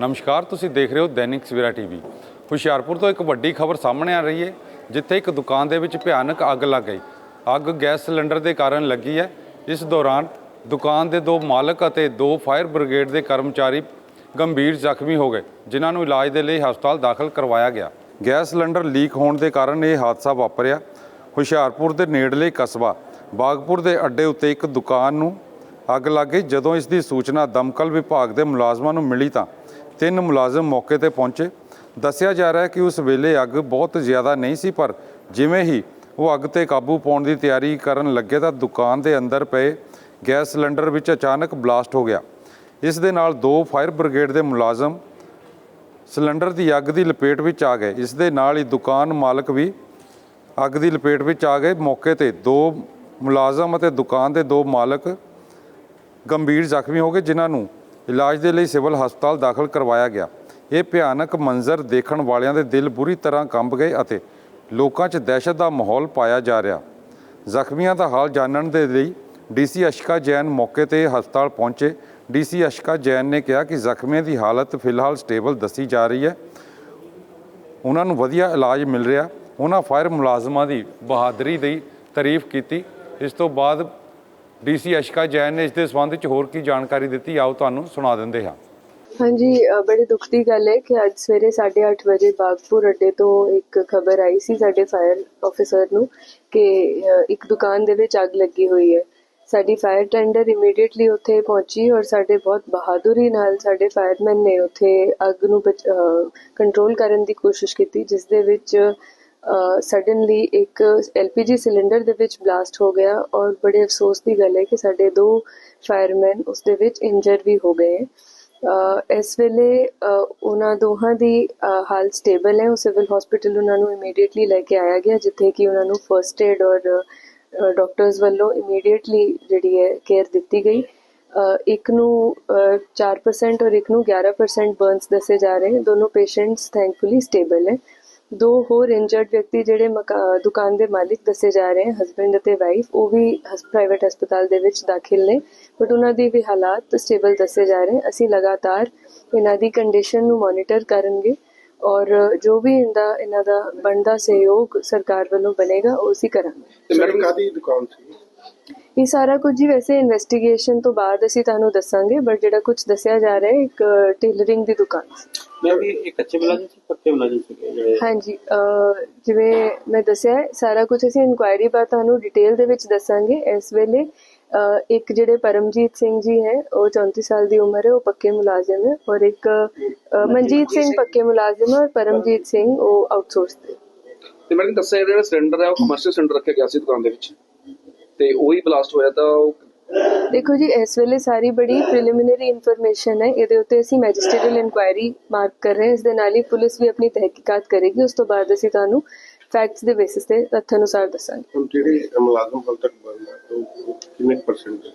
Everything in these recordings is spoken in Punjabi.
ਨਮਸਕਾਰ, ਤੁਸੀਂ ਦੇਖ ਰਹੇ ਹੋ ਦੈਨਿਕ ਸਵੇਰਾ ਟੀਵੀ। ਹੁਸ਼ਿਆਰਪੁਰ ਤੋਂ ਇੱਕ ਵੱਡੀ ਖਬਰ ਸਾਹਮਣੇ ਆ ਰਹੀ ਹੈ, ਜਿੱਥੇ ਇੱਕ ਦੁਕਾਨ ਦੇ ਵਿੱਚ ਭਿਆਨਕ ਅੱਗ ਲੱਗ ਗਈ। ਅੱਗ ਗੈਸ ਸਿਲੰਡਰ ਦੇ ਕਾਰਨ ਲੱਗੀ ਹੈ। ਇਸ ਦੌਰਾਨ ਦੁਕਾਨ ਦੇ ਦੋ ਮਾਲਕ ਅਤੇ ਦੋ ਫਾਇਰ ਬ੍ਰਿਗੇਡ ਦੇ ਕਰਮਚਾਰੀ ਗੰਭੀਰ ਜ਼ਖਮੀ ਹੋ ਗਏ, ਜਿਨ੍ਹਾਂ ਨੂੰ ਇਲਾਜ ਦੇ ਲਈ ਹਸਪਤਾਲ ਦਾਖਲ ਕਰਵਾਇਆ ਗਿਆ। ਗੈਸ ਸਿਲੰਡਰ ਲੀਕ ਹੋਣ ਦੇ ਕਾਰਨ ਇਹ ਹਾਦਸਾ ਵਾਪਰਿਆ। ਹੁਸ਼ਿਆਰਪੁਰ ਦੇ ਨੇੜਲੇ ਕਸਬਾ, ਬਾਗਪੁਰ ਦੇ ਅੱਡੇ ਉੱਤੇ ਇੱਕ ਦੁਕਾਨ ਨੂੰ ਅੱਗ ਲੱਗ ਗਈ। ਜਦੋਂ ਇਸ ਦੀ ਸੂਚਨਾ ਦਮਕਲ ਵਿਭਾਗ ਦੇ ਮੁਲਾਜ਼ਮਾਂ ਨੂੰ ਮਿਲੀ ਤਾਂ ਤਿੰਨ ਮੁਲਾਜ਼ਮ ਮੌਕੇ ਤੇ ਪਹੁੰਚੇ। ਦੱਸਿਆ ਜਾ ਰਿਹਾ ਹੈ ਕਿ ਉਸ ਵੇਲੇ ਅੱਗ ਬਹੁਤ ਜ਼ਿਆਦਾ ਨਹੀਂ ਸੀ, ਪਰ ਜਿਵੇਂ ਹੀ ਉਹ ਅੱਗ ਤੇ ਕਾਬੂ ਪਾਉਣ ਦੀ ਤਿਆਰੀ ਕਰਨ ਲੱਗੇ ਤਾਂ ਦੁਕਾਨ ਦੇ ਅੰਦਰ ਪਏ ਗੈਸ ਸਿਲੰਡਰ ਵਿੱਚ ਅਚਾਨਕ ਬਲਾਸਟ ਹੋ ਗਿਆ। ਇਸ ਦੇ ਨਾਲ ਦੋ ਫਾਇਰ ਬ੍ਰਿਗੇਡ ਦੇ ਮੁਲਾਜ਼ਮ ਸਿਲੰਡਰ ਦੀ ਅੱਗ ਦੀ ਲਪੇਟ ਵਿੱਚ ਆ ਗਏ। ਇਸ ਦੇ ਨਾਲ ਹੀ ਦੁਕਾਨ ਮਾਲਕ ਵੀ ਅੱਗ ਦੀ ਲਪੇਟ ਵਿੱਚ ਆ ਗਏ। ਮੌਕੇ ਤੇ ਦੋ ਮੁਲਾਜ਼ਮ ਅਤੇ ਦੁਕਾਨ ਦੇ ਦੋ ਮਾਲਕ ਗੰਭੀਰ ਜ਼ਖਮੀ ਹੋ ਗਏ, ਜਿਨ੍ਹਾਂ ਨੂੰ ਇਲਾਜ ਦੇ ਲਈ ਸਿਵਲ ਹਸਪਤਾਲ ਦਾਖਲ ਕਰਵਾਇਆ ਗਿਆ। ਇਹ ਭਿਆਨਕ ਮੰਜ਼ਰ ਦੇਖਣ ਵਾਲਿਆਂ ਦੇ ਦਿਲ ਬੁਰੀ ਤਰ੍ਹਾਂ ਕੰਬ ਗਏ ਅਤੇ ਲੋਕਾਂ 'ਚ ਦਹਿਸ਼ਤ ਦਾ ਮਾਹੌਲ ਪਾਇਆ ਜਾ ਰਿਹਾ। ਜ਼ਖਮੀਆਂ ਦਾ ਹਾਲ ਜਾਣਨ ਦੇ ਲਈ ਡੀਸੀ ਅਸ਼ਕਾ ਜੈਨ ਮੌਕੇ ਤੇ ਹਸਪਤਾਲ ਪਹੁੰਚੇ। ਡੀਸੀ ਅਸ਼ਕਾ ਜੈਨ ਨੇ ਕਿਹਾ ਕਿ ਜ਼ਖਮੀਆਂ ਦੀ ਹਾਲਤ ਫਿਲਹਾਲ ਸਟੇਬਲ ਦੱਸੀ ਜਾ ਰਹੀ ਹੈ। ਉਹਨਾਂ ਨੂੰ ਵਧੀਆ ਇਲਾਜ ਮਿਲ ਰਿਹਾ। ਉਹਨਾਂ ਫਾਇਰ ਮੁਲਾਜ਼ਮਾਂ ਦੀ ਬਹਾਦਰੀ ਦੀ ਤਾਰੀਫ ਕੀਤੀ। ਇਸ ਤੋਂ ਬਾਅਦ ਡੀਸੀ ਅਸ਼ਕਾ ਜੈਨ ਨੇ ਇਸ ਦੇ ਸੰਬੰਧ ਵਿੱਚ ਹੋਰ ਕੀ ਜਾਣਕਾਰੀ ਦਿੱਤੀ? ਆਓ ਤੁਹਾਨੂੰ ਸੁਣਾ ਦਿੰਦੇ ਹਾਂ। ਹਾਂਜੀ ਬੜੀ ਦੁੱਖ ਦੀ ਗੱਲ ਹੈ ਕਿ ਅੱਜ ਸਵੇਰੇ 8:30 ਵਜੇ ਬਾਗਪੁਰ ਅੱਡੇ ਤੋਂ ਇੱਕ ਖਬਰ ਆਈ ਸੀ ਸਾਡੇ ਫਾਇਰ ਆਫੀਸਰ ਨੂੰ ਕਿ ਇੱਕ ਦੁਕਾਨ ਦੇ ਵਿੱਚ ਅੱਗ ਲੱਗੀ ਹੋਈ ਹੈ। ਸਾਡੀ ਫਾਇਰ ਟੈਂਡਰ ਇਮੀਡੀਏਟਲੀ ਉੱਥੇ ਪਹੁੰਚੀ ਔਰ ਸਾਡੇ ਬਹੁਤ ਬਹਾਦਰੀ ਨਾਲ ਸਾਡੇ ਫਾਇਰਮੈਨ ਨੇ ਉੱਥੇ ਅੱਗ ਨੂੰ ਕੰਟਰੋਲ ਕਰਨ ਦੀ ਕੋਸ਼ਿਸ਼ ਕੀਤੀ, ਜਿਸ ਦੇ ਵਿੱਚ ਸਡਨਲੀ ਇੱਕ ਐਲਪੀਜੀ ਸਿਲੰਡਰ ਦੇ ਵਿੱਚ ਬਲਾਸਟ ਹੋ ਗਿਆ ਔਰ ਬੜੇ ਅਫਸੋਸ ਦੀ ਗੱਲ ਹੈ ਕਿ ਸਾਡੇ ਦੋ ਫਾਇਰਮੈਨ ਉਸ ਦੇ ਵਿੱਚ ਇੰਜਰ ਵੀ ਹੋ ਗਏ। ਅ, ਇਸ ਵੇਲੇ ਉਹਨਾਂ ਦੋਹਾਂ ਦੀ ਅ, ਹਾਲਤ ਸਟੇਬਲ ਹੈ। ਉਹ ਸਿਵਲ ਹਸਪੀਟਲ ਉਹਨਾਂ ਨੂੰ ਇਮੀਡੀਏਟਲੀ ਲੈ ਕੇ ਆਇਆ ਗਿਆ ਜਿੱਥੇ ਕਿ ਉਹਨਾਂ ਨੂੰ ਫਰਸਟ ਏਡ ਔਰ ਡਾਕਟਰਸ ਵੱਲੋਂ ਇਮੀਡੀਏਟਲੀ ਜਿਹੜੀ ਹੈ ਕੇਅਰ ਦਿੱਤੀ ਗਈ। ਇੱਕ ਨੂੰ ਅ, 4% ਔਰ ਇੱਕ ਨੂੰ 11% ਬਰਨਸ ਦੱਸੇ ਜਾ ਰਹੇ ਹਨ ਦੋਨੋਂ ਪੇਸ਼ੈਂਟਸ ਥੈਂਕਫੁਲੀ ਸਟੇਬਲ ਹੈ। ਦੋ ਹੋਰ ਇੰਜਰਡ ਵਿਅਕਤੀ ਜਿਹੜੇ ਮਕਾ- ਦੁਕਾਨ ਦੇ ਮਾਲਿਕ ਦੱਸੇ ਜਾ ਰਹੇ ਹਨ ਹਸਬੰਡ ਅਤੇ ਵਾਈਫ ਉਹ ਵੀ ਪ੍ਰਾਈਵੇਟ ਹਸਪਤਾਲ ਦੇ ਵਿੱਚ ਦਾਖਲ ਨੇ ਬਟ ਉਹਨਾਂ ਦੀ ਵੀ ਹਾਲਾਤ ਸਟੇਬਲ ਦੱਸੇ ਜਾ ਰਹੇ ਅਸੀਂ ਲਗਾਤਾਰ ਇਹਨਾਂ ਦੀ ਕੰਡੀਸ਼ਨ ਨੂੰ ਮੋਨੀਟਰ ਕਰਾਂਗੇ ਔਰ ਜੋ ਵੀ ਇਹਦਾ ਇਹਨਾਂ ਦਾ ਬਣਦਾ ਸਹਿਯੋਗ ਸਰਕਾਰ ਵੱਲੋਂ ਬਣੇਗਾ ਉਹ ਅਸੀਂ ਕਰਾਂਗੇ। ਤੇ ਮੈਡਮ ਕਾਦੀ ਦੁਕਾਨ ਸੀ? ਇਹ ਸਾਰਾ ਕੁਝ ਹੀ ਵੈਸੇ ਇਨਵੈਸਟੀਗੇਸ਼ਨ ਤੋਂ ਬਾਅਦ ਅਸੀਂ ਤੁਹਾਨੂੰ ਦੱਸਾਂਗੇ ਬਟ ਜਿਹੜਾ ਕੁਝ ਦੱਸਿਆ ਜਾ ਰਿਹਾ ਹੈ ਇੱਕ ਟੇਲਰਿੰਗ ਦੀ ਦੁਕਾਨ ਸੀ। ਮੈਂ ਵੀ ਇਹ ਕੱਚੇ ਮੁਲਾਜ਼ਮ ਸੀ ਪੱਕੇ ਮੁਲਾਜ਼ਮ ਸੀ ਜਿਹੜੇ ਹਾਂਜੀ ਅਹ ਜਿਵੇਂ ਮੈਂ ਦੱਸਿਆ ਹੈ, ਸਾਰਾ ਕੁਝ ਅਸੀਂ ਇਨਕੁਆਇਰੀ ਬਾਅਦ ਤੁਹਾਨੂੰ ਡਿਟੇਲ ਦੇ ਵਿੱਚ ਦੱਸਾਂਗੇ। ਇਸ ਵੇਲੇ ਅਹ ਇੱਕ ਜਿਹੜੇ ਪਰਮਜੀਤ ਸਿੰਘ ਜੀ ਹੈ ਉਹ 34 ਸਾਲ ਦੀ ਉਮਰ ਹੈ ਉਹ ਪੱਕੇ ਮੁਲਾਜ਼ਮ ਹੈ ਔਰ ਇੱਕ ਅਹ, ਮਨਜੀਤ ਸਿੰਘ ਪੱਕੇ ਮੁਲਾਜ਼ਮ ਹੈ ਔਰ ਪਰਮਜੀਤ ਸਿੰਘ ਉਹ ਆਊਟਸੋਰਸ ਤੇ ਤੇ ਮੈਡਮ ਦੱਸਿਆ ਜਿਹੜਾ ਸਿਲੰਡਰ ਹੈ ਉਹ ਕਮਰਸ਼ੀਅਲ ਸਿਲੰਡਰ ਰੱਖਿਆ ਗਿਆ ਸੀ ਦੁਕਾਨ ਦੇ ਵਿੱਚ। ਤੇ ਉਹੀ ਬਲਾਸਟ ਹੋਇਆ ਤਾਂ ਉਹ ਦੇਖੋ ਜੀ ਇਸ ਵੇਲੇ ਸਾਰੀ ਬੜੀ ਪ੍ਰੀਲਿਮਿਨਰੀ ਇਨਫੋਰਮੇਸ਼ਨ ਹੈ। ਇਹਦੇ ਉੱਤੇ ਅਸੀਂ ਮੈਜਿਸਟਰੀਅਲ ਇਨਕੁਆਇਰੀ ਮਾਰਕ ਕਰ ਰਹੇ ਹਾਂ। ਇਸ ਦੇ ਨਾਲ ਹੀ ਪੁਲਿਸ ਵੀ ਆਪਣੀ ਤਹਿਕੀਕਾਤ ਕਰੇਗੀ। ਉਸ ਤੋਂ ਬਾਅਦ ਅਸੀਂ ਤੁਹਾਨੂੰ ਫੈਕਟਸ ਦੇ ਬੇਸਿਸ ਤੇ ਤੱਥ ਅਨੁਸਾਰ ਦੱਸਾਂਗੇ। ਜਿਹੜੇ ਮੁਲਾਜ਼ਮ ਹਾਲ ਤੱਕ ਕਿੰਨੇ ਪਰਸੈਂਟ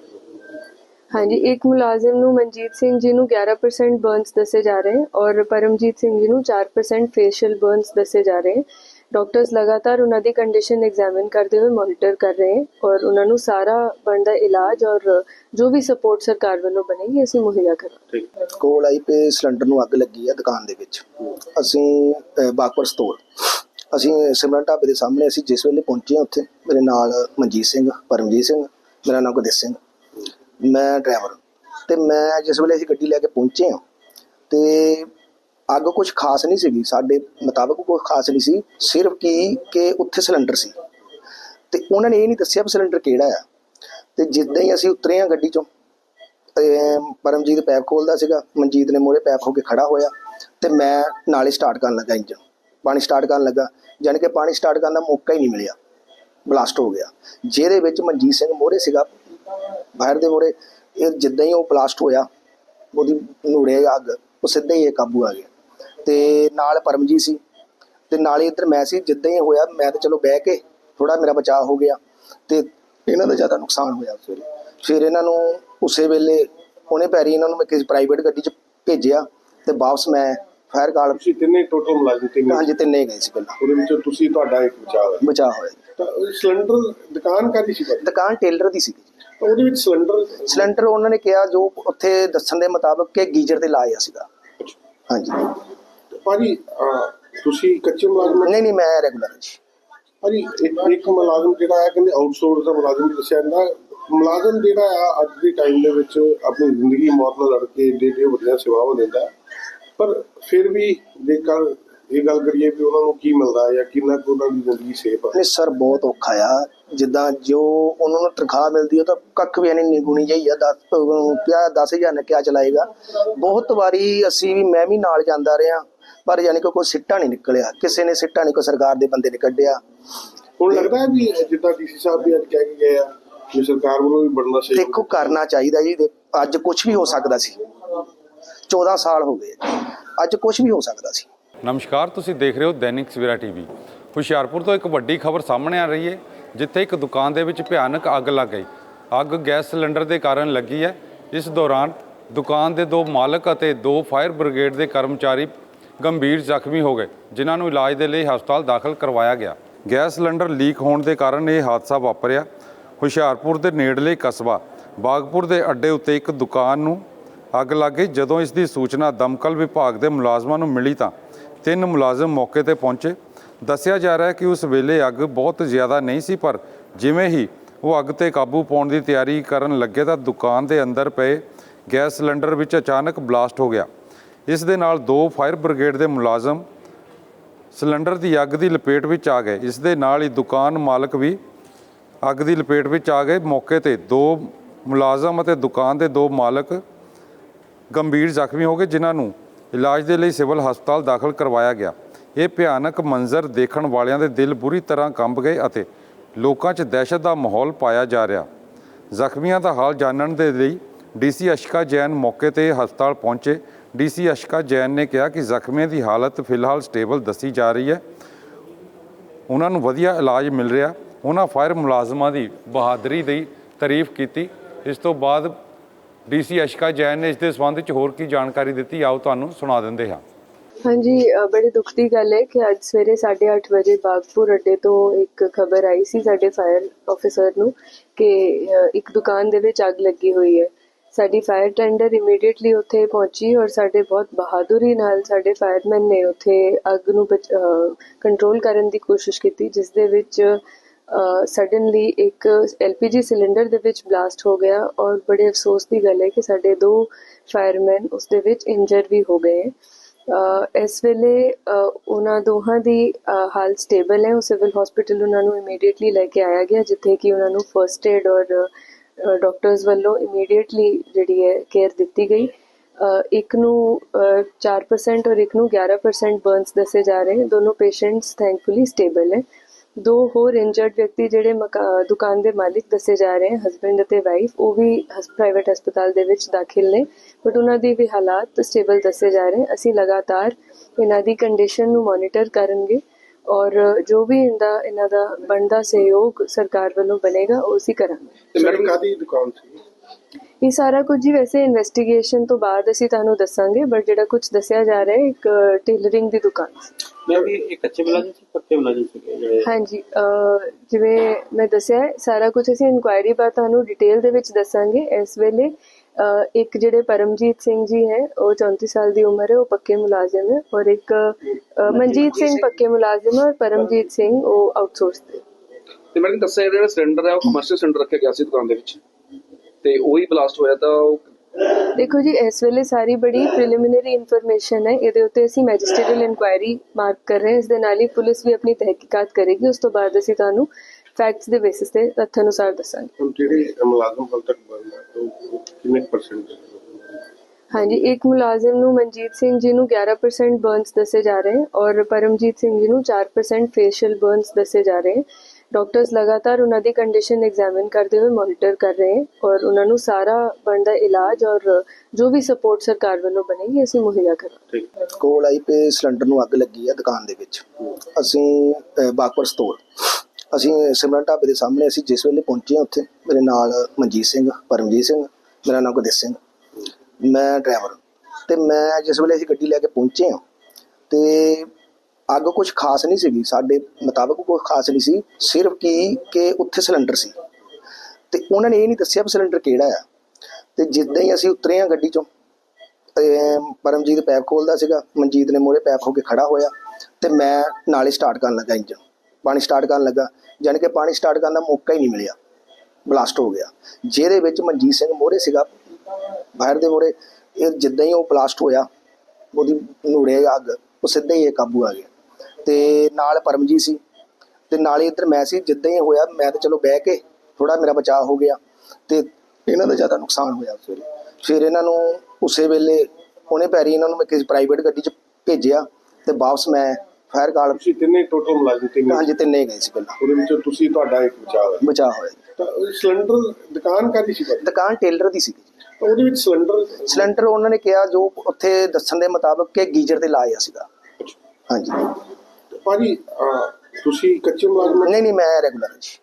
ਹਾਂਜੀ ਇੱਕ ਮੁਲਾਜ਼ਮ ਨੂੰ ਮਨਜੀਤ ਸਿੰਘ ਜੀ ਨੂੰ 11% ਬਰਨਸ ਦੱਸੇ ਜਾ ਰਹੇ ਹਨ ਔਰ ਪਰਮਜੀਤ ਸਿੰਘ ਜੀ ਨੂੰ 4% ਫੇਸ਼ੀਅਲ ਬਰਨਸ ਦੱਸੇ ਜਾ ਰਹੇ ਹਨ ਡਾਕਟਰਸ ਲਗਾਤਾਰ ਉਹਨਾਂ ਦੀ ਕੰਡੀਸ਼ਨ ਐਗਜ਼ਾਮਿਨ ਕਰਦੇ ਹੋਏ ਮੋਨੀਟਰ ਕਰ ਰਹੇ ਹਨ ਔਰ ਉਹਨਾਂ ਨੂੰ ਸਾਰਾ ਬਣਦਾ ਇਲਾਜ ਔਰ ਜੋ ਵੀ ਸਪੋਰਟ ਸਰਕਾਰ ਵੱਲੋਂ ਬਣੇਗੀ ਅਸੀਂ ਮੁਹੱਈਆ ਕਰਾਂਗੇ। ਕੋਲ ਆਈ ਪੇ ਸਿਲੰਡਰ ਨੂੰ ਅੱਗ ਲੱਗੀ ਆ ਦੁਕਾਨ ਦੇ ਵਿੱਚ। ਅਸੀਂ ਅਹ, ਸਟੋਰ ਅਸੀਂ ਸਿਮਰਨ ਢਾਬੇ ਦੇ ਸਾਹਮਣੇ ਅਸੀਂ ਜਿਸ ਵੇਲੇ ਪਹੁੰਚੇ ਹਾਂ ਉੱਥੇ ਮੇਰੇ ਨਾਲ ਮਨਜੀਤ ਸਿੰਘ ਪਰਮਜੀਤ ਸਿੰਘ ਮੇਰਾ ਨਾਮ ਗੁਰਦੇਵ ਸਿੰਘ। ਮੈਂ ਡਰਾਈਵਰ ਤੇ ਮੈਂ ਜਿਸ ਵੇਲੇ ਅਸੀਂ ਗੱਡੀ ਲੈ ਕੇ ਪਹੁੰਚੇ ਹਾਂ ਤੇ ਅੱਗ ਕੁਝ ਖਾਸ ਨਹੀਂ ਸੀਗੀ। ਸਾਡੇ ਮੁਤਾਬਕ ਕੁਝ ਖਾਸ ਨਹੀਂ ਸੀ। ਸਿਰਫ ਕੀ ਕਿ ਉੱਥੇ ਸਿਲੰਡਰ ਸੀ। ਤੇ ਉਹਨਾਂ ਨੇ ਇਹ ਨਹੀਂ ਦੱਸਿਆ ਵੀ ਸਿਲੰਡਰ ਕਿਹੜਾ ਆ। ਤੇ ਜਿੱਦਾਂ ਹੀ ਅਸੀਂ ਉਤਰੇ ਹਾਂ ਗੱਡੀ ਚੋਂ, ਤੇ ਪਰਮਜੀਤ ਪੈਪ ਖੋਲਦਾ ਸੀਗਾ। ਮਨਜੀਤ ਨੇ ਮੋਰੇ ਪੈਪ ਹੋ ਕੇ ਖੜਾ ਹੋਇਆ। ਤੇ ਮੈਂ ਨਾਲ ਹੀ ਸਟਾਰਟ ਕਰਨ ਲੱਗਾ ਇੰਜਨ ਪਾਣੀ ਸਟਾਰਟ ਕਰਨ ਲੱਗਾ। ਜਾਣੀ ਕਿ ਪਾਣੀ ਸਟਾਰਟ ਕਰਨ ਦਾ ਮੌਕਾ ਹੀ ਨਹੀਂ ਮਿਲਿਆ। ਬਲਾਸਟ ਹੋ ਗਿਆ। ਜਿਹਦੇ ਵਿੱਚ ਮਨਜੀਤ ਸਿੰਘ ਮੋਰੇ ਸੀਗਾ। ਬਾਹਰ ਦੇ ਮੋਰੇ ਇਹ ਜਿੱਦਾਂ ਹੀ ਉਹ ਬਲਾਸਟ ਹੋਇਆ, ਉਹਦੀ ਨੂੜੇ ਅੱਗ, ਉਹ ਸਿੱਧਾ ਹੀ ਇਹ ਕਾਬੂ ਆ ਗਿਆ। ਤੇ ਨਾਲ ਪਰਮਜੀਤ ਸੀ। ਤੇ ਨਾਲ ਹੀ ਇੱਧਰ ਮੈਂ ਸੀ ਜਿੱਦਾਂ ਹੀ ਹੋਇਆ ਮੈਂ ਤਾਂ ਚਲੋ ਬਹਿ ਕੇ ਥੋੜਾ ਮੇਰਾ ਬਚਾਅ ਹੋ ਗਿਆ ਤੇ ਇਹਨਾਂ ਦਾ ਜ਼ਿਆਦਾ ਨੁਕਸਾਨ ਹੋਇਆ ਵੇਲੇ। ਫਿਰ ਇਹਨਾਂ ਨੂੰ ਉਸੇ ਵੇਲੇ ਉਹਨੇ ਪੈਰੀ ਇਹਨਾਂ ਨੂੰ ਮੈਂ ਕਿਸੇ ਪ੍ਰਾਈਵੇਟ ਗੱਡੀ 'ਚ ਭੇਜਿਆ ਤੇ ਵਾਪਸ ਮੈਂ ਫਾਇਰ ਕਾਲ ਤੁਸੀਂ ਤਿੰਨੇ ਟੋਟਲ ਮੁਲਾਜ਼ਮ ਤਿੰਨੇ ਹਾਂਜੀ ਤਿੰਨੇ ਗਏ ਸੀ ਪਹਿਲਾਂ। ਉਹਦੇ ਵਿੱਚੋਂ ਤੁਸੀਂ ਤੁਹਾਡਾ ਇੱਕ ਬਚਾਅ ਹੈ ਬਚਾਅ ਹੋਇਆ। ਤਾਂ ਉਹ ਸਿਲੰਡਰ ਦੁਕਾਨ ਕਾਦੀ ਸੀ ਦੁਕਾਨ ਟੇਲਰ ਦੀ ਸੀ ਤਾਂ ਉਹਦੇ ਵਿੱਚ ਸਿਲੰਡਰ ਸਿਲੰਡਰ ਉਹਨਾਂ ਨੇ ਕਿਹਾ ਜੋ ਉੱਥੇ ਦੱਸਣ ਦੇ ਮੁਤਾਬਕ ਕਿ ਗੀਜ਼ਰ ਤੇ ਲਾਇਆ ਸੀਗਾ। ਹਾਂਜੀ। ਭਾਜੀ ਅਹ, ਤੁਸੀਂ ਕੱਚੇ ਮੁਲਾਜ਼ਮ ਨਹੀਂ ਨਹੀਂ ਮੈਂ ਰੈਗੂਲਰ ਜੀ। ਭਾਜੀ ਇੱਕ ਇੱਕ ਮੁਲਾਜ਼ਮ ਜਿਹੜਾ ਹੈ ਕਹਿੰਦੇ ਆਊਟਸੋਰਸ ਦਾ ਮੁਲਾਜ਼ਮ ਵੀ ਦੱਸਿਆ ਜਾਂਦਾ। ਮੁਲਾਜ਼ਮ ਜਿਹੜਾ ਆ ਅੱਜ ਦੇ ਟਾਈਮ ਦੇ ਵਿੱਚ ਆਪਣੀ ਜ਼ਿੰਦਗੀ ਮੌਤ ਨਾਲ ਲੜ ਕੇ ਡੇ ਡੇ ਵੱਡੀਆਂ ਸੇਵਾਵਾਂ ਦਿੰਦਾ ਹੈ। ਪਰ ਫਿਰ ਵੀ ਜੇਕਰ ਇਹ ਗੱਲ ਕਰੀਏ ਵੀ ਉਹਨਾਂ ਨੂੰ ਕੀ ਮਿਲਦਾ ਹੈ ਜਾਂ ਕਿੰਨਾ ਕੁ ਉਹਨਾਂ ਦੀ ਜ਼ਿੰਦਗੀ ਸੇਫ ਹੈ ਨਹੀਂ ਸਰ ਬਹੁਤ ਔਖਾ ਆ। ਜਿੱਦਾਂ ਜੋ ਉਹਨਾਂ ਨੂੰ ਤਨਖਾਹ ਮਿਲਦੀ ਉਹ ਤਾਂ ਕੱਖ ਵੀ ਨਹੀਂ ਨਿਗੁਣੀ ਜਾਈ ਆ 10 ਪਿਆ 10000 ਨੇ ਕਿਆ ਚਲਾਏਗਾ। ਬਹੁਤ ਵਾਰੀ ਅਸੀਂ ਵੀ ਮੈਂ ਵੀ ਨਾਲ ਜਾਂਦਾ ਰਿਹਾ। ਪਰ ਯਾਨੀ ਕਿ ਕੋਈ ਸਿੱਟਾ ਨਹੀਂ ਨਿਕਲਿਆ। ਕਿਸੇ ਨੇ ਸਿੱਟਾ ਨਹੀਂ ਕੋਈ ਸਰਕਾਰ ਦੇ ਬੰਦੇ ਨੇ ਕੱਢਿਆ। ਹੁਣ ਲੱਗਦਾ ਹੈ ਵੀ ਜਿੱਦਾਂ ਡੀਸੀ ਸਾਹਿਬ ਵੀ ਅੱਜ ਕਹਿ ਕੇ ਗਏ ਆ ਵੀ ਸਰਕਾਰ ਵੱਲੋਂ ਵੀ ਬੜਨਾ ਸਹੀ ਦੇਖੋ ਕਰਨਾ ਚਾਹੀਦਾ ਜੀ। ਅੱਜ ਕੁਝ ਵੀ ਹੋ ਸਕਦਾ ਸੀ। 14 ਸਾਲ ਹੋ ਗਏ। ਅੱਜ ਕੁਝ ਵੀ ਹੋ ਸਕਦਾ ਸੀ। ਨਮਸਕਾਰ ਤੁਸੀਂ ਦੇਖ ਰਹੇ ਹੋ ਦੈਨਿਕ ਸਵੇਰਾ ਟੀਵੀ। ਹੁਸ਼ਿਆਰਪੁਰ ਤੋਂ ਇੱਕ ਵੱਡੀ ਖਬਰ ਸਾਹਮਣੇ ਆ ਰਹੀ ਹੈ ਜਿੱਥੇ ਇੱਕ ਦੁਕਾਨ ਦੇ ਵਿੱਚ ਭਿਆਨਕ ਅੱਗ ਲੱਗ ਗਈ। ਅੱਗ ਗੈਸ ਸਿਲੰਡਰ ਦੇ ਕਾਰਨ ਲੱਗੀ ਹੈ। ਇਸ ਦੌਰਾਨ ਦੁਕਾਨ ਦੇ ਦੋ ਮਾਲਕ ਅਤੇ ਦੋ ਫਾਇਰ ਬ੍ਰਿਗੇਡ ਦੇ ਕਰਮਚਾਰੀ ਗੰਭੀਰ ਜ਼ਖਮੀ ਹੋ ਗਏ, ਜਿਨ੍ਹਾਂ ਨੂੰ ਇਲਾਜ ਦੇ ਲਈ ਹਸਪਤਾਲ ਦਾਖਲ ਕਰਵਾਇਆ ਗਿਆ। ਗੈਸ ਸਿਲੰਡਰ ਲੀਕ ਹੋਣ ਦੇ ਕਾਰਨ ਇਹ ਹਾਦਸਾ ਵਾਪਰਿਆ। ਹੁਸ਼ਿਆਰਪੁਰ ਦੇ ਨੇੜਲੇ ਕਸਬਾ, ਬਾਗਪੁਰ ਦੇ ਅੱਡੇ ਉੱਤੇ ਇੱਕ ਦੁਕਾਨ ਨੂੰ ਅੱਗ ਲੱਗ ਗਈ। ਜਦੋਂ ਇਸ ਦੀ ਸੂਚਨਾ ਦਮਕਲ ਵਿਭਾਗ ਦੇ ਮੁਲਾਜ਼ਮਾਂ ਨੂੰ ਮਿਲੀ ਤਾਂ ਤਿੰਨ ਮੁਲਾਜ਼ਮ ਮੌਕੇ ਤੇ ਪਹੁੰਚੇ। ਦੱਸਿਆ ਜਾ ਰਿਹਾ ਹੈ ਕਿ ਉਸ ਵੇਲੇ ਅੱਗ ਬਹੁਤ ਜ਼ਿਆਦਾ ਨਹੀਂ ਸੀ, ਪਰ ਜਿਵੇਂ ਹੀ ਉਹ ਅੱਗ ਤੇ ਕਾਬੂ ਪਾਉਣ ਦੀ ਤਿਆਰੀ ਕਰਨ ਲੱਗੇ ਤਾਂ ਦੁਕਾਨ ਦੇ ਅੰਦਰ ਪਏ ਗੈਸ ਸਿਲੰਡਰ ਵਿੱਚ ਅਚਾਨਕ ਬਲਾਸਟ ਹੋ ਗਿਆ। ਇਸ ਦੇ ਨਾਲ ਦੋ ਫਾਇਰ ਬ੍ਰਿਗੇਡ ਦੇ ਮੁਲਾਜ਼ਮ ਸਿਲੰਡਰ ਦੀ ਅੱਗ ਦੀ ਲਪੇਟ ਵਿੱਚ ਆ ਗਏ। ਇਸ ਦੇ ਨਾਲ ਹੀ ਦੁਕਾਨ ਮਾਲਕ ਵੀ ਅੱਗ ਦੀ ਲਪੇਟ ਵਿੱਚ ਆ ਗਏ। ਮੌਕੇ ਤੇ ਦੋ ਮੁਲਾਜ਼ਮ ਅਤੇ ਦੁਕਾਨ ਦੇ ਦੋ ਮਾਲਕ ਗੰਭੀਰ ਜ਼ਖਮੀ ਹੋ ਗਏ, ਜਿਨ੍ਹਾਂ ਨੂੰ ਇਲਾਜ ਦੇ ਲਈ ਸਿਵਲ ਹਸਪਤਾਲ ਦਾਖਲ ਕਰਵਾਇਆ ਗਿਆ। ਇਹ ਭਿਆਨਕ ਮੰਜ਼ਰ ਦੇਖਣ ਵਾਲਿਆਂ ਦੇ ਦਿਲ ਬੁਰੀ ਤਰ੍ਹਾਂ ਕੰਬ ਗਏ ਅਤੇ ਲੋਕਾਂ 'ਚ ਦਹਿਸ਼ਤ ਦਾ ਮਾਹੌਲ ਪਾਇਆ ਜਾ ਰਿਹਾ। ਜ਼ਖਮੀਆਂ ਦਾ ਹਾਲ ਜਾਣਨ ਦੇ ਲਈ ਡੀਸੀ ਅਸ਼ਕਾ ਜੈਨ ਮੌਕੇ ਤੇ ਹਸਪਤਾਲ ਪਹੁੰਚੇ। ਡੀਸੀ ਅਸ਼ਕਾ ਜੈਨ ਨੇ ਕਿਹਾ ਕਿ ਜ਼ਖਮੀਆਂ ਦੀ ਹਾਲਤ ਫਿਲਹਾਲ ਸਟੇਬਲ ਦੱਸੀ ਜਾ ਰਹੀ ਹੈ। ਉਹਨਾਂ ਨੂੰ ਵਧੀਆ ਇਲਾਜ ਮਿਲ ਰਿਹਾ। ਉਹਨਾਂ ਫਾਇਰ ਮੁਲਾਜ਼ਮਾਂ ਦੀ ਬਹਾਦਰੀ ਦੀ ਤਾਰੀਫ ਕੀਤੀ। ਇਸ ਤੋਂ ਬਾਅਦ ਡੀਸੀ ਅਸ਼ਕਾ ਜੈਨ ਨੇ ਇਸ ਦੇ ਸੰਬੰਧ ਵਿੱਚ ਹੋਰ ਕੀ ਜਾਣਕਾਰੀ ਦਿੱਤੀ ਆਓ ਤੁਹਾਨੂੰ ਸੁਣਾ ਦਿੰਦੇ ਹਾਂ। ਹਾਂਜੀ ਅ, ਬੜੀ ਦੁੱਖ ਦੀ ਗੱਲ ਹੈ ਕਿ ਅੱਜ ਸਵੇਰੇ 8:30 ਵਜੇ ਬਾਗਪੁਰ ਅੱਡੇ ਤੋਂ ਇੱਕ ਖਬਰ ਆਈ ਸੀ ਸਾਡੇ ਫਾਇਰ ਆਫੀਸਰ ਨੂੰ ਕਿ ਇੱਕ ਦੁਕਾਨ ਦੇ ਵਿੱਚ ਅੱਗ ਲੱਗੀ ਹੋਈ ਹੈ। ਸਾਡੀ ਫਾਇਰ ਟੈਂਡਰ ਇਮੀਡੀਏਟਲੀ ਉੱਥੇ ਪਹੁੰਚੀ ਔਰ ਸਾਡੇ ਬਹੁਤ ਬਹਾਦਰੀ ਨਾਲ ਸਾਡੇ ਫਾਇਰਮੈਨ ਨੇ ਉੱਥੇ ਅੱਗ ਨੂੰ ਕੰਟਰੋਲ ਕਰਨ ਦੀ ਕੋਸ਼ਿਸ਼ ਕੀਤੀ ਜਿਸ ਦੇ ਵਿੱਚ ਸਡਨਲੀ ਇੱਕ ਐਲਪੀਜੀ ਸਿਲੰਡਰ ਦੇ ਵਿੱਚ ਬਲਾਸਟ ਹੋ ਗਿਆ ਔਰ ਬੜੇ ਅਫਸੋਸ ਦੀ ਗੱਲ ਹੈ ਕਿ ਸਾਡੇ ਦੋ ਫਾਇਰਮੈਨ ਉਸ ਦੇ ਵਿੱਚ ਇੰਜਰ ਵੀ ਹੋ ਗਏ। ਇਸ ਵੇਲੇ ਉਹਨਾਂ ਦੋਹਾਂ ਦੀ ਅ, ਹਾਲਤ ਸਟੇਬਲ ਹੈ। ਉਹ ਸਿਵਲ ਹਸਪੀਟਲ ਉਹਨਾਂ ਨੂੰ ਇਮੀਡੀਏਟਲੀ ਲੈ ਕੇ ਆਇਆ ਗਿਆ ਜਿੱਥੇ ਕਿ ਉਹਨਾਂ ਨੂੰ ਫਰਸਟ ਏਡ ਔਰ ਡਾਕਟਰਸ ਵੱਲੋਂ ਇਮੀਡੀਏਟਲੀ ਜਿਹੜੀ ਹੈ ਕੇਅਰ ਦਿੱਤੀ ਗਈ। ਇੱਕ ਨੂੰ ਅ, 4% ਔਰ ਇੱਕ ਨੂੰ 11% ਬਰਨਸ ਦੱਸੇ ਜਾ ਰਹੇ ਹਨ ਦੋਨੋਂ ਪੇਸ਼ੈਂਟਸ ਥੈਂਕਫੁਲੀ ਸਟੇਬਲ ਹੈ। ਦੋ ਹੋਰ ਇੰਜਰਡ ਵਿਅਕਤੀ ਜਿਹੜੇ ਮਕਾ- ਦੁਕਾਨ ਦੇ ਮਾਲਿਕ ਦੱਸੇ ਜਾ ਰਹੇ ਹਨ ਹਸਬੰਡ ਅਤੇ ਵਾਈਫ ਉਹ ਵੀ ਪ੍ਰਾਈਵੇਟ ਹਸਪਤਾਲ ਦੇ ਵਿੱਚ ਦਾਖਲ ਨੇ। ਬਟ ਉਹਨਾਂ ਦੀ ਵੀ ਹਾਲਾਤ ਸਟੇਬਲ ਦੱਸੇ ਜਾ ਰਹੇ ਅਸੀਂ ਲਗਾਤਾਰ ਇਹਨਾਂ ਦੀ ਕੰਡੀਸ਼ਨ ਨੂੰ ਮੋਨੀਟਰ ਕਰਨਗੇ। ਔਰ ਜੋ ਵੀ ਇਹਦਾ ਇਹਨਾਂ ਦਾ ਬਣਦਾ ਸਹਿਯੋਗ ਸਰਕਾਰ ਵੱਲੋਂ ਬਣੇਗਾ ਉਹ ਅਸੀਂ ਕਰਾਂਗੇ। ਤੇ ਮੈਡਮ ਕਾਦੀ ਦੁਕਾਨ ਸੀ? ਇਹ ਸਾਰਾ ਕੁਝ ਹੀ ਵੈਸੇ ਇਨਵੈਸਟੀਗੇਸ਼ਨ ਤੋਂ ਬਾਅਦ ਅਸੀਂ ਤੁਹਾਨੂੰ ਦੱਸਾਂਗੇ ਬਟ ਜਿਹੜਾ ਕੁਝ ਦੱਸਿਆ ਜਾ ਰਿਹਾ ਹੈ ਇੱਕ ਟੇਲਰਿੰਗ ਦੀ ਦੁਕਾਨ ਸੀ। ਮੈਂ ਵੀ ਇਹ ਕੱਚੇ ਮੁਲਾਜ਼ਮ ਸੀ ਪੱਕੇ ਮੁਲਾਜ਼ਮ ਸੀਗੇ ਜਿਹੜੇ? ਹਾਂਜੀ ਅਹ ਜਿਵੇਂ ਮੈਂ ਦੱਸਿਆ ਸਾਰਾ ਕੁਝ ਅਸੀਂ ਇਨਕੁਆਇਰੀ ਬਾਅਦ ਤੁਹਾਨੂੰ ਡਿਟੇਲ ਦੇ ਵਿੱਚ ਦੱਸਾਂਗੇ। ਇਸ ਵੇਲੇ ਇੱਕ ਜਿਹੜੇ ਪਰਮਜੀਤ ਸਿੰਘ ਜੀ ਹੈ ਉਹ 34 ਸਾਲ ਦੀ ਉਮਰ ਹੈ ਉਹ ਪੱਕੇ ਮੁਲਾਜ਼ਮ ਹੈ ਔਰ ਇੱਕ ਮਨਜੀਤ ਸਿੰਘ ਪੱਕੇ ਮੁਲਾਜ਼ਮ ਹੈ ਔਰ ਪਰਮਜੀਤ ਸਿੰਘ ਉਹ ਆਊਟਸੋਰਸ ਤੇ ਤੇ ਮੈਨੂੰ ਦੱਸਿਆ ਜਿਹੜਾ ਸਿਲੰਡਰ ਹੈ ਉਹ ਕਮਰਸ਼ੀਅਲ ਸਿਲੰਡਰ ਰੱਖਿਆ ਗਿਆ ਸੀ ਦੁਕਾਨ ਦੇ ਵਿੱਚ। ਤੇ ਉਹੀ ਬਲਾਸਟ ਹੋਇਆ ਤਾਂ ਉਹ ਦੇਖੋ ਜੀ ਇਸ ਵੇਲੇ ਸਾਰੀ ਬੜੀ ਪ੍ਰੀਲਿਮਿਨਰੀ ਇਨਫੋਰਮੇਸ਼ਨ ਹੈ ਇਹਦੇ ਉੱਤੇ ਅਸੀਂ ਮੈਜਿਸਟਰੀਅਲ ਇਨਕੁਆਇਰੀ ਮਾਰਕ ਕਰ ਰਹੇ ਹਾਂ ਇਸ ਦੇ ਨਾਲ ਹੀ ਪੁਲਿਸ ਵੀ ਆਪਣੀ ਤਹਿਕੀਕਾਤ ਕਰੇਗੀ ਉਸ ਤੋਂ ਬਾਅਦ ਅਸੀਂ ਤੁਹਾਨੂੰ ਫੈਕਟਸ ਦੇ ਬੇਸਿਸ ਤੇ ਤੱਥ ਅਨੁਸਾਰ ਦੱਸਾਂਗੇ। ਹੁਣ ਜਿਹੜੇ ਮੁਲਾਜ਼ਮ ਹਾਲ ਤੱਕ ਆ, ਉਹ ਕਿੰਨੇ ਪਰਸੈਂਟ ਹਾਂਜੀ ਇੱਕ ਮੁਲਾਜ਼ਮ ਨੂੰ ਮਨਜੀਤ ਸਿੰਘ ਜੀ ਨੂੰ 11% ਬਰਨਸ ਦੱਸੇ ਜਾ ਰਹੇ ਹਨ ਔਰ ਪਰਮਜੀਤ ਸਿੰਘ ਜੀ ਨੂੰ 4% ਫੇਸ਼ੀਅਲ ਬਰਨਸ ਦੱਸੇ ਜਾ ਰਹੇ ਹਨ ਡਾਕਟਰਸ ਲਗਾਤਾਰ ਉਹਨਾਂ ਦੀ ਕੰਡੀਸ਼ਨ ਐਗਜ਼ਾਮਿਨ ਕਰਦੇ ਹੋਏ ਮੋਨੀਟਰ ਕਰ ਰਹੇ ਹਨ ਔਰ ਉਹਨਾਂ ਨੂੰ ਸਾਰਾ ਬਣਦਾ ਇਲਾਜ ਔਰ ਜੋ ਵੀ ਸਪੋਰਟ ਸਰਕਾਰ ਵੱਲੋਂ ਬਣੇਗੀ ਅਸੀਂ ਮੁਹੱਈਆ ਕਰਾਂਗੇ। ਠੀਕ। ਕੋਲ ਆਈ ਪੇ ਸਿਲੰਡਰ ਨੂੰ ਅੱਗ ਲੱਗੀ ਆ ਦੁਕਾਨ ਦੇ ਵਿੱਚ। ਅਸੀਂ ਅਹ, ਬਾਗਪੁਰ ਸਟੋਰ ਅਸੀਂ ਸਿਮਰਨ ਢਾਬੇ ਦੇ ਸਾਹਮਣੇ ਅਸੀਂ ਜਿਸ ਵੇਲੇ ਪਹੁੰਚੇ ਹਾਂ ਉੱਥੇ, ਮੇਰੇ ਨਾਲ ਮਨਜੀਤ ਸਿੰਘ, ਪਰਮਜੀਤ ਸਿੰਘ, ਮੇਰਾ ਨਾਮ ਗੁਰਦੇਵ ਸਿੰਘ, ਮੈਂ ਡਰਾਈਵਰ ਤੇ ਮੈਂ ਜਿਸ ਵੇਲੇ ਅਸੀਂ ਗੱਡੀ ਲੈ ਕੇ ਪਹੁੰਚੇ ਹਾਂ, ਤੇ ਅੱਗ ਕੁਝ ਖਾਸ ਨਹੀਂ ਸੀਗੀ, ਸਾਡੇ ਮੁਤਾਬਕ ਕੋਈ ਖਾਸ ਨਹੀਂ ਸੀ, ਸਿਰਫ ਕੀ ਕਿ ਉੱਥੇ ਸਿਲੰਡਰ ਸੀ। ਤੇ ਉਹਨਾਂ ਨੇ ਇਹ ਨਹੀਂ ਦੱਸਿਆ ਵੀ ਸਿਲੰਡਰ ਕਿਹੜਾ ਆ। ਤੇ ਜਿੱਦਾਂ ਹੀ ਅਸੀਂ ਉਤਰੇ ਹਾਂ ਗੱਡੀ ਚੋਂ, ਤੇ ਪਰਮਜੀਤ ਪੈਪ ਖੋਲਦਾ ਸੀਗਾ, ਮਨਜੀਤ ਨੇ ਮੋਰੇ ਪੈਪ ਹੋ ਕੇ ਖੜਾ ਹੋਇਆ, ਤੇ ਮੈਂ ਨਾਲ ਹੀ ਸਟਾਰਟ ਕਰਨ ਲੱਗਾ ਇੰਜਨ ਪਾਣੀ ਸਟਾਰਟ ਕਰਨ ਲੱਗਾ, ਜਾਣੀ ਕਿ ਪਾਣੀ ਸਟਾਰਟ ਕਰਨ ਦਾ ਮੌਕਾ ਹੀ ਨਹੀਂ ਮਿਲਿਆ। ਬਲਾਸਟ ਹੋ ਗਿਆ। ਜਿਹਦੇ ਵਿੱਚ ਮਨਜੀਤ ਸਿੰਘ ਮੋਹਰੇ ਸੀਗਾ, ਬਾਹਰ ਦੇ ਮੋਹਰੇ, ਇਹ ਜਿੱਦਾਂ ਹੀ ਉਹ ਬਲਾਸਟ ਹੋਇਆ, ਉਹਦੀ ਨੂੜੇ ਅੱਗ, ਉਹ ਸਿੱਧਾ ਹੀ ਇਹ ਕਾਬੂ ਆ ਗਿਆ। ਤੇ ਨਾਲ ਪਰਮਜੀਤ ਸੀ, ਤੇ ਨਾਲ ਹੀ ਇੱਧਰ ਮੈਂ ਸੀ, ਜਿੱਦਾਂ ਹੀ ਹੋਇਆ, ਮੈਂ ਤਾਂ ਚਲੋ ਬਹਿ ਕੇ ਥੋੜਾ ਮੇਰਾ ਬਚਾਅ ਹੋ ਗਿਆ, ਤੇ ਇਹਨਾਂ ਦਾ ਜ਼ਿਆਦਾ ਨੁਕਸਾਨ ਹੋਇਆ ਉਸ ਵੇਲੇ। ਫਿਰ ਇਹਨਾਂ ਨੂੰ ਉਸੇ ਵੇਲੇ ਉਹਨੇ ਪੈਰੀ ਇਹਨਾਂ ਨੂੰ ਮੈਂ ਕਿਸੇ ਪ੍ਰਾਈਵੇਟ ਗੱਡੀ 'ਚ ਭੇਜਿਆ, ਤੇ ਵਾਪਸ ਮੈਂ ਫਾਇਰ ਕਾਲ ਤੁਸੀਂ ਤਿੰਨੇ ਟੋਟਲ ਮੁਲਾਜ਼ਮ ਤਿੰਨੇ ਹਾਂਜੀ ਤਿੰਨੇ ਗਏ ਸੀ ਪਹਿਲਾਂ। ਉਹਦੇ ਵਿੱਚ ਤੁਸੀਂ ਤੁਹਾਡਾ ਇੱਕ ਬਚਾਅ ਹੈ ਬਚਾਅ ਹੋਇਆ ਜੀ। ਤਾਂ ਉਹ ਸਿਲੰਡਰ ਦੁਕਾਨ ਕਾਦੀ ਸੀ ਭਾਜੀ ਦੁਕਾਨ ਟੇਲਰ ਦੀ ਸੀ ਤਾਂ ਉਹਦੇ ਵਿੱਚ ਸਿਲੰਡਰ ਸਿਲੰਡਰ ਉਹਨਾਂ ਨੇ ਕਿਹਾ ਜੋ ਉੱਥੇ ਦੱਸਣ ਦੇ ਮੁਤਾਬਕ ਕਿ ਗੀਜ਼ਰ ਤੇ ਲਾਇਆ ਸੀਗਾ। ਹਾਂਜੀ। ਭਾਜੀ ਅਹ, ਤੁਸੀਂ ਕੱਚੇ ਮੁਲਾਜ਼ਮ ਨਹੀਂ ਨਹੀਂ ਮੈਂ ਰੈਗੂਲਰ ਜੀ।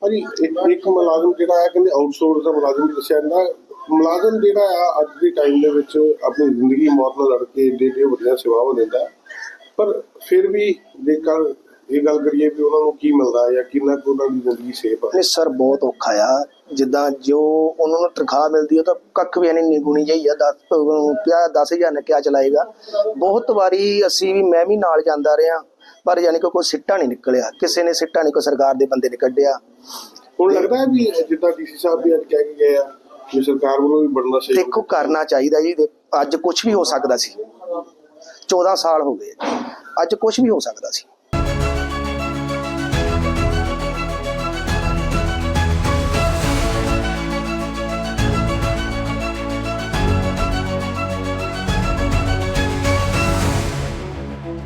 ਭਾਜੀ ਇੱਕ ਇੱਕ ਮੁਲਾਜ਼ਮ ਜਿਹੜਾ ਹੈ ਕਹਿੰਦੇ ਆਊਟਸੋਰਸ ਦਾ ਮੁਲਾਜ਼ਮ ਵੀ ਦੱਸਿਆ ਜਾਂਦਾ। ਮੁਲਾਜ਼ਮ ਜਿਹੜਾ ਆ ਅੱਜ ਦੇ ਟਾਈਮ ਦੇ ਵਿੱਚ ਆਪਣੀ ਜ਼ਿੰਦਗੀ ਮੌਤ ਨਾਲ ਲੜ ਕੇ ਡੇ ਡੇ ਵੱਡੀਆਂ ਸੇਵਾਵਾਂ ਦਿੰਦਾ ਹੈ। ਪਰ ਫਿਰ ਵੀ ਜੇਕਰ ਇਹ ਗੱਲ ਕਰੀਏ ਵੀ ਉਹਨਾਂ ਨੂੰ ਕੀ ਮਿਲਦਾ ਹੈ ਜਾਂ ਕਿੰਨਾ ਕੁ ਉਹਨਾਂ ਦੀ ਜ਼ਿੰਦਗੀ ਸੇਫ ਹੈ ਨਹੀਂ ਸਰ ਬਹੁਤ ਔਖਾ ਆ। ਜਿੱਦਾਂ ਜੋ ਉਹਨਾਂ ਨੂੰ ਤਨਖਾਹ ਮਿਲਦੀ ਉਹ ਤਾਂ ਕੱਖ ਵੀ ਨਹੀਂ ਨਿਗੁਣੀ ਜਾਈ ਆ 10 ਕਿਆ 10000 ਨੇ ਕਿਆ ਚਲਾਏਗਾ। ਬਹੁਤ ਵਾਰੀ ਅਸੀਂ ਵੀ ਮੈਂ ਵੀ ਨਾਲ ਜਾਂਦਾ ਰਿਹਾ ਪਰ ਯਾਨੀ ਕਿ ਕੋਈ ਸਿੱਟਾ ਨਹੀਂ ਨਿਕਲਿਆ। ਕਿਸੇ ਨੇ ਸਿੱਟਾ ਨਹੀਂ ਕੋਈ ਸਰਕਾਰ ਦੇ ਬੰਦੇ ਨੇ ਕੱਢਿਆ। ਹੁਣ ਲੱਗਦਾ ਹੈ ਵੀ ਜਿੱਦਾਂ ਡੀਸੀ ਸਾਹਿਬ ਵੀ ਅੱਜ ਕਹਿ ਕੇ ਗਏ ਆ ਵੀ ਸਰਕਾਰ ਵੱਲੋਂ ਵੀ ਬਣਨਾ ਚਾਹੀਦਾ ਦੇਖੋ ਕਰਨਾ ਚਾਹੀਦਾ ਜੀ। ਅੱਜ ਕੁਝ ਵੀ ਹੋ ਸਕਦਾ ਸੀ। 14 ਸਾਲ ਹੋ ਗਏ। ਅੱਜ ਕੁਝ ਵੀ ਹੋ ਸਕਦਾ ਸੀ।